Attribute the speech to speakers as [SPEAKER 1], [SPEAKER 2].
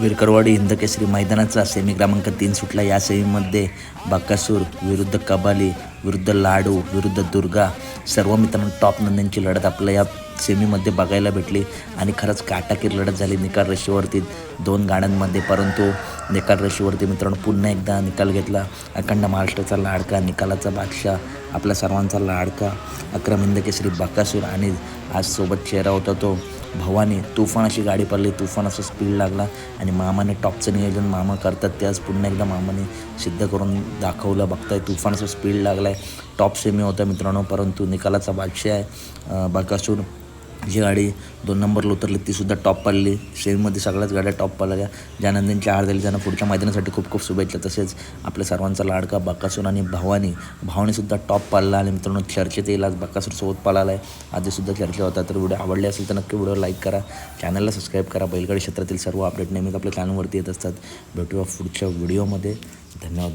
[SPEAKER 1] Virkarwadi Hindkesari मैदानाचा semi क्रमांक तीन सुटला. या सेमीमध्ये बाकासूर विरुद्ध कबाली विरुद्ध लाडू विरुद्ध दुर्गा सर्व मित्रांनो टॉप नंद्यांची लढत आपल्या या सेमीमध्ये बघायला भेटली आणि खरंच काटाकीर लढत झाली निकाल रेषेवरती दोन गाण्यांमध्ये. परंतु निकाल रेषेवरती मित्रांनो पुन्हा एकदा निकाल घेतला. अखंड महाराष्ट्राचा लाडका निकालाचा बादशाह आपल्या सर्वांचा लाडका अक्रम हिंदकेसरी बाकासूर आणि आज सोबत चेहरा होता तो भवानी तुफान अशी गाडी पडली तुफान असं स्पीड लागला आणि मामाने टॉपचं नियोजन मामा करतात. त्याच पुन्हा एकदा मामाने सिद्ध करून दाखवलं बघताय तुफान असं स्पीड लागला आहे टॉप सेमी होता मित्रांनो परंतु निकालाचा बादशाह आहे. अं, जी गाडी दोन नंबरला उतरली तीसुद्धा टॉप पाडली. सेमीमध्ये सगळ्याच गाड्या टॉप पाडल्या. ज्यानंदनची आढ झाली त्यांना पुढच्या मैदानासाठी खूप खूप शुभेच्छा. तसेच आपल्या सर्वांचा लाडका बाकासूर आणि भावानी. भावानीसुद्धा टॉप पाडला आणि मित्रांनो चर्चेत येईल आज बाकासूरसोबत पाळाला आहे आधीसुद्धा चर्चा होता. तर व्हिडिओ आवडले असेल तर नक्की व्हिडिओ लाईक करा. चॅनलला सबस्क्राईब करा. बैलगाडी क्षेत्रातील सर्व अपडेट नेहमीच आपल्या चॅनलवरती येत असतात. भेटूया पुढच्या व्हिडिओमध्ये धन्यवाद